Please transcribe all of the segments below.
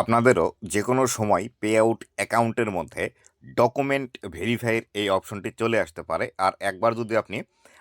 আপনাদেরও যে কোনো সময় পে আউট অ্যাকাউন্টের মধ্যে ডকুমেন্ট ভেরিফাইয়ের এই অপশনটি চলে আসতে পারে। আর একবার যদি আপনি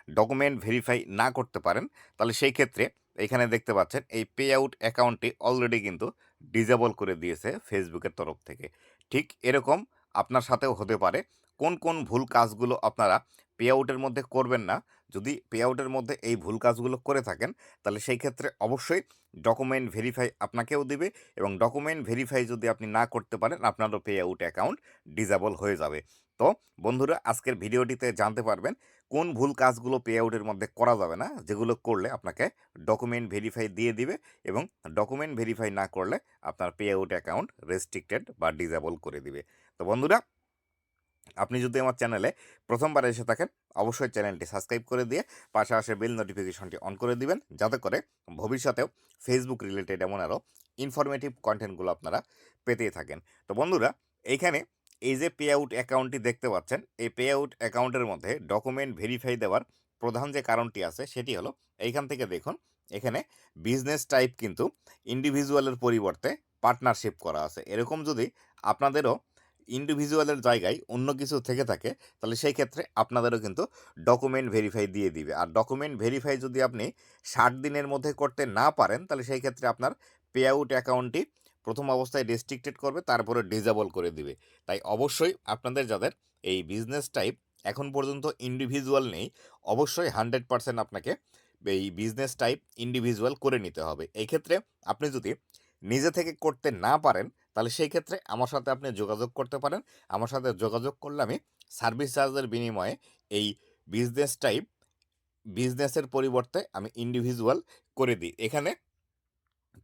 ডকুমেন্ট ভেরিফাই না করতে পারেন, তাহলে সেই ক্ষেত্রে এখানে দেখতে পাচ্ছেন এই পে আউট অ্যাকাউন্টটি অলরেডি কিন্তু ডিজেবল করে দিয়েছে ফেসবুকের তরফ থেকে। ঠিক এরকম আপনার সাথেও হতে পারে। কোন কোন ভুল কাজগুলো আপনারা পে আউটের মধ্যে করবেন না। যদি পে আউটের মধ্যে এই ভুল কাজগুলো করে থাকেন, তাহলে সেই ক্ষেত্রে অবশ্যই ডকুমেন্ট ভেরিফাই আপনাকেও দিবে এবং ডকুমেন্ট ভেরিফাই যদি আপনি না করতে পারেন, আপনারও পে আউট অ্যাকাউন্ট ডিজেবল হয়ে যাবে। তো বন্ধুরা, আজকের ভিডিওটিতে জানতে পারবেন কোন ভুল কাজগুলো পে আউটের মধ্যে করা যাবে না, যেগুলো করলে আপনাকে ডকুমেন্ট ভেরিফাই দিয়ে দিবে এবং ডকুমেন্ট ভেরিফাই না করলে আপনার পে আউট অ্যাকাউন্ট রেস্ট্রিক্টেড বা ডিজেবল করে দিবে। তো বন্ধুরা আপনি যদি আমার চ্যানেলে প্রথমবার এসে থাকেন, অবশ্যই চ্যানেলটি সাবস্ক্রাইব করে দিয়ে পাশে আসে বেল নোটিফিকেশনটি অন করে দিবেন। যাতে করে ভবিষ্যতেও ফেসবুক রিলেটেড এমন আরও ইনফরমেটিভ কন্টেন্টগুলো আপনারা পেতেই থাকেন। তো বন্ধুরা, এইখানে এই যে পে আউট অ্যাকাউন্টটি দেখতে পাচ্ছেন, এই পে আউট অ্যাকাউন্টের মধ্যে ডকুমেন্ট ভেরিফাই দেওয়ার প্রধান যে কারণটি আছে, সেটি হলো এইখান থেকে দেখুন, এখানে বিজনেস টাইপ কিন্তু ইন্ডিভিজুয়ালের পরিবর্তে পার্টনারশিপ করা আছে। এরকম যদি আপনাদেরও ইন্ডিভিজুয়ালের জায়গায় অন্য কিছু থেকে থাকে, তাহলে সেই ক্ষেত্রে আপনাদেরও কিন্তু ডকুমেন্ট ভেরিফাই দিয়ে দিবে। আর ডকুমেন্ট ভেরিফাই যদি আপনি ষাট দিনের মধ্যে করতে না পারেন, তাহলে সেই ক্ষেত্রে আপনার পে আউট অ্যাকাউন্টটি প্রথম অবস্থায় রেস্ট্রিক্টেড করবে, তারপরে ডিজেবল করে দিবে। তাই অবশ্যই আপনাদের যাদের এই বিজনেস টাইপ এখন পর্যন্ত ইন্ডিভিজুয়াল নেই, অবশ্যই হান্ড্রেড পার্সেন্ট আপনাকে এই বিজনেস টাইপ ইন্ডিভিজুয়াল করে নিতে হবে। এই ক্ষেত্রে আপনি যদি নিজে থেকে করতে না পারেন তাহলে সেই ক্ষেত্রে আমার সাথে আপনি যোগাযোগ করতে পারেন। আমার সাথে যোগাযোগ করলে আমি সার্ভিস চার্জের বিনিময়ে এই বিজনেস টাইপ, বিজনেসের পরিবর্তে আমি ইন্ডিভিজুয়াল করে দিই। এখানে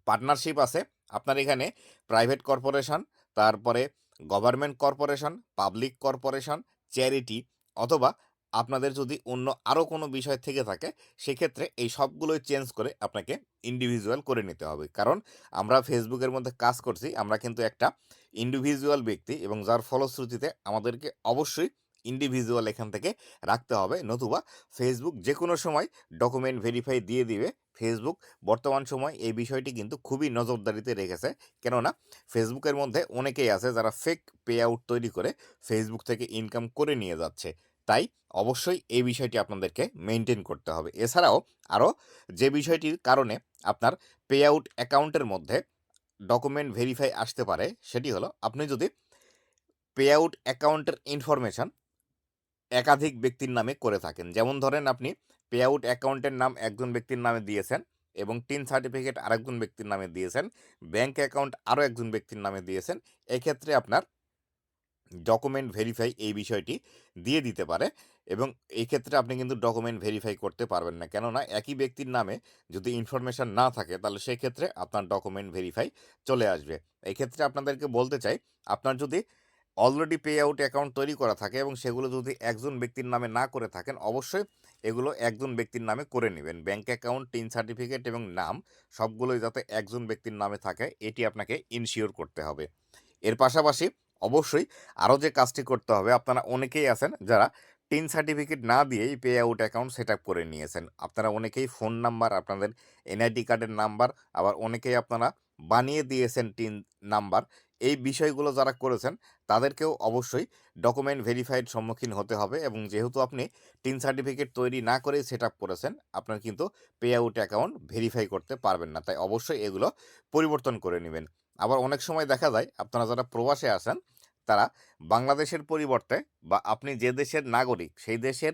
পার্টনারশিপ আছে, আপনার এখানে প্রাইভেট কর্পোরেশন তারপরে government corporation public corporation charity অথবা আপনাদের যদি অন্য আরও কোনো বিষয় থেকে থাকে, সেক্ষেত্রে এই সবগুলোই চেঞ্জ করে আপনাকে ইন্ডিভিজুয়াল করে নিতে হবে। কারণ আমরা ফেসবুকের মধ্যে কাজ করছি, আমরা কিন্তু একটা ইন্ডিভিজুয়াল ব্যক্তি এবং যার ফলশ্রুতিতে আমাদেরকে অবশ্যই ইন্ডিভিজুয়াল এখান থেকে রাখতে হবে। নতুবা ফেসবুক যে কোনো সময় ডকুমেন্ট ভেরিফাই দিয়ে দিবে। ফেসবুক বর্তমান সময় এই বিষয়টি কিন্তু খুবই নজরদারিতে রেখেছে। কেননা ফেসবুকের মধ্যে অনেকেই আছে যারা ফেক পে আউট তৈরি করে ফেসবুক থেকে ইনকাম করে নিয়ে যাচ্ছে। তাই অবশ্যই এই বিষয়টি আপনাদেরকে মেনটেন করতে হবে। এছাড়াও আরও যে বিষয়টির কারণে আপনার পে আউট অ্যাকাউন্টের মধ্যে ডকুমেন্ট ভেরিফাই আসতে পারে, সেটি হলো আপনি যদি পে আউট অ্যাকাউন্টের ইনফরমেশান একাধিক ব্যক্তির নামে করে থাকেন। যেমন ধরেন আপনি পে আউট অ্যাকাউন্টের নাম একজন ব্যক্তির নামে দিয়েছেন এবং টিন সার্টিফিকেট আরেকজন ব্যক্তির নামে দিয়েছেন ব্যাংক অ্যাকাউন্ট আরও একজন ব্যক্তির নামে দিয়েছেন, এক্ষেত্রে আপনার ডকুমেন্ট ভেরিফাই এই বিষয়টি দিয়ে দিতে পারে এবং এই ক্ষেত্রে আপনি কিন্তু ডকুমেন্ট ভেরিফাই করতে পারবেন না। কেননা একই ব্যক্তির নামে যদি ইনফরমেশান না থাকে, তাহলে সেই ক্ষেত্রে আপনার ডকুমেন্ট ভেরিফাই চলে আসবে। এই ক্ষেত্রে আপনাদেরকে বলতে চাই, আপনার যদি অলরেডি পে আউট অ্যাকাউন্ট তৈরি করা থাকে এবং সেগুলো যদি একজন ব্যক্তির নামে না করে থাকেন, অবশ্যই এগুলো একজন ব্যক্তির নামে করে নেবেন। ব্যাঙ্ক অ্যাকাউন্ট টিন সার্টিফিকেট এবং নাম সবগুলোই যাতে একজন ব্যক্তির নামে থাকে, এটি আপনাকে ইনশিওর করতে হবে। এর পাশাপাশি অবশ্যই আরও যে কাজটি করতে হবে, আপনারা অনেকেই আছেন যারা টিন সার্টিফিকেট না দিয়েই pay out account set up করে নিয়েছেন। আপনারা অনেকেই ফোন নাম্বার আপনাদের এনআইডি কার্ডের নাম্বার আবার অনেকেই আপনারা বানিয়ে দিয়েছেন টিন নাম্বার এই বিষয়গুলো যারা করেছেন, তাদেরকেও অবশ্যই ডকুমেন্ট ভেরিফাইড সম্মুখীন হতে হবে এবং যেহেতু আপনি টিন সার্টিফিকেট তৈরি না করেই সেট আপ করেছেন, আপনার কিন্তু পে আউট অ্যাকাউন্ট ভেরিফাই করতে পারবেন না। তাই অবশ্যই এগুলো পরিবর্তন করে নেবেন। আবার অনেক সময় দেখা যায়, আপনারা যারা প্রবাসে আসেন তারা বাংলাদেশের পরিবর্তে বা আপনি যে দেশের নাগরিক, সেই দেশের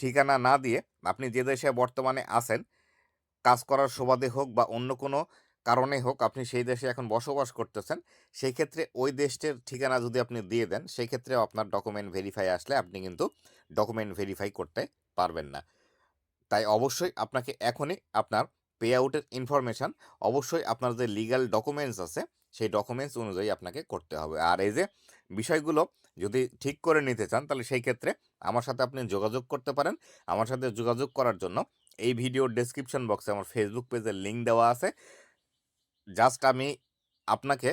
ঠিকানা না দিয়ে আপনি যে দেশে বর্তমানে আছেন, কাজ করার সুবাদে হোক বা অন্য কোনো কারণে হোক আপনি সেই দেশে এখন বসবাস করতেছেন সেই ক্ষেত্রে ওই দেশটির ঠিকানা যদি আপনি দিয়ে দেন সেই ক্ষেত্রেও আপনার ডকুমেন্ট ভেরিফাই আসলে আপনি কিন্তু ডকুমেন্ট ভেরিফাই করতে পারবেন না। তাই অবশ্যই আপনাকে এখনই আপনার পে আউটের ইনফরমেশান অবশ্যই আপনার যে লিগ্যাল ডকুমেন্টস আছে সেই ডকুমেন্টস অনুযায়ী আপনাকে করতে হবে। আর এই যে বিষয়গুলো যদি ঠিক করে নিতে চান, তাহলে সেই ক্ষেত্রে আমার সাথে আপনি যোগাযোগ করতে পারেন। আমার সাথে যোগাযোগ করার জন্য এই ভিডিওর ডেসক্রিপশন বক্সে আমার ফেসবুক পেজের লিঙ্ক দেওয়া আছে। জাস্ট আমি আপনাকে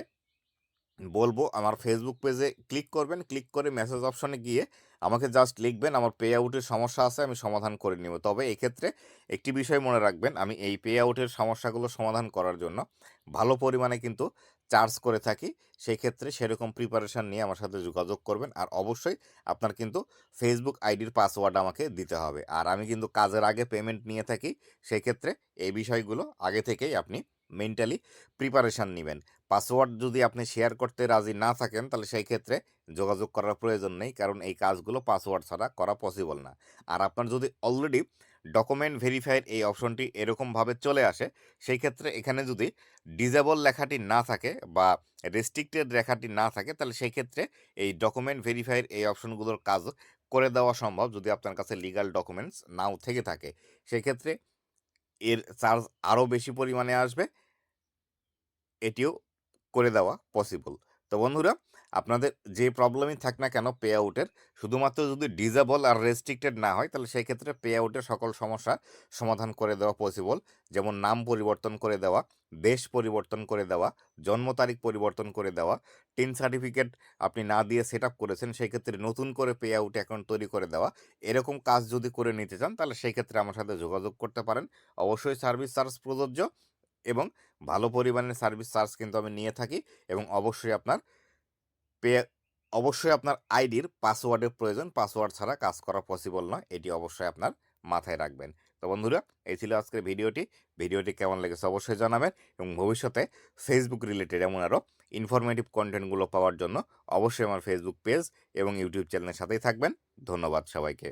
বলব, আমার ফেসবুক পেজে ক্লিক করবেন। ক্লিক করে মেসেজ অপশনে গিয়ে আমাকে জাস্ট লিখবেন, আমার পে আউটের সমস্যা আছে, আমি সমাধান করে নিব। তবে এক্ষেত্রে একটি বিষয় মনে রাখবেন, আমি এই পে আউটের সমস্যাগুলো সমাধান করার জন্য ভালো পরিমাণে কিন্তু চার্জ করে থাকি। সেই ক্ষেত্রে সেরকম প্রিপারেশান নিয়ে আমার সাথে যোগাযোগ করবেন। আর অবশ্যই আপনার কিন্তু ফেসবুক আইডির পাসওয়ার্ড আমাকে দিতে হবে। আর আমি কিন্তু কাজের আগে পেমেন্ট নিয়ে থাকি। সেই ক্ষেত্রে এই বিষয়গুলো আগে থেকেই আপনি মেন্টালি প্রিপারেশান নেবেন। পাসওয়ার্ড যদি আপনি শেয়ার করতে রাজি না থাকেন, তাহলে সেই ক্ষেত্রে যোগাযোগ করার প্রয়োজন নেই। কারণ এই কাজগুলো পাসওয়ার্ড ছাড়া করা পসিবল না। আর আপনার যদি অলরেডি ডকুমেন্ট ভেরিফাইড এই অপশনটি এরকমভাবে চলে আসে। সেই ক্ষেত্রে এখানে যদি ডিজেবল লেখাটি না থাকে বা রেস্ট্রিক্টেড লেখাটি না থাকে, তাহলে সেই ক্ষেত্রে এই ডকুমেন্ট ভেরিফাইড এই অপশনগুলোর কাজ করে দেওয়া সম্ভব। যদি আপনার কাছে লিগাল ডকুমেন্টস নাও থেকে থাকে, সেই ক্ষেত্রে এর চার্জ আরও বেশি পরিমাণে আসবে। এটিও করে দেওয়া পসিবল তো বন্ধুরা আপনাদের যে প্রবলেমই থাক না কেন পে আউটের শুধুমাত্র যদি ডিজেবল আর রেস্ট্রিক্টেড না হয়, তাহলে সেই ক্ষেত্রে পে আউটের সকল সমস্যা সমাধান করে দেওয়া পসিবল যেমন নাম পরিবর্তন করে দেওয়া, দেশ পরিবর্তন করে দেওয়া, জন্ম তারিখ পরিবর্তন করে দেওয়া টিন সার্টিফিকেট আপনি না দিয়ে সেট আপ করেছেন, সেই ক্ষেত্রে নতুন করে পে আউট অ্যাকাউন্ট তৈরি করে দেওয়া। এরকম কাজ যদি করে নিতে চান, তাহলে সেই ক্ষেত্রে আমার সাথে যোগাযোগ করতে পারেন। অবশ্যই সার্ভিস চার্জ প্রযোজ্য এবং ভালো পরিমাণের সার্ভিস চার্জ কিন্তু আমি নিয়ে থাকি এবং অবশ্যই আপনার পে, অবশ্যই আপনার আইডির পাসওয়ার্ডের প্রয়োজন। পাসওয়ার্ড ছাড়া কাজ করা পসিবল নয়। এটি অবশ্যই আপনার মাথায় রাখবেন। তো বন্ধুরা, এই ছিল আজকের ভিডিওটি। ভিডিওটি কেমন লেগেছে অবশ্যই জানাবেন এবং ভবিষ্যতে ফেসবুক রিলেটেড এমন আরও ইনফরমেটিভ কন্টেন্টগুলো পাওয়ার জন্য অবশ্যই আমার ফেসবুক পেজ এবং ইউটিউব চ্যানেলের সাথেই থাকবেন। ধন্যবাদ সবাইকে।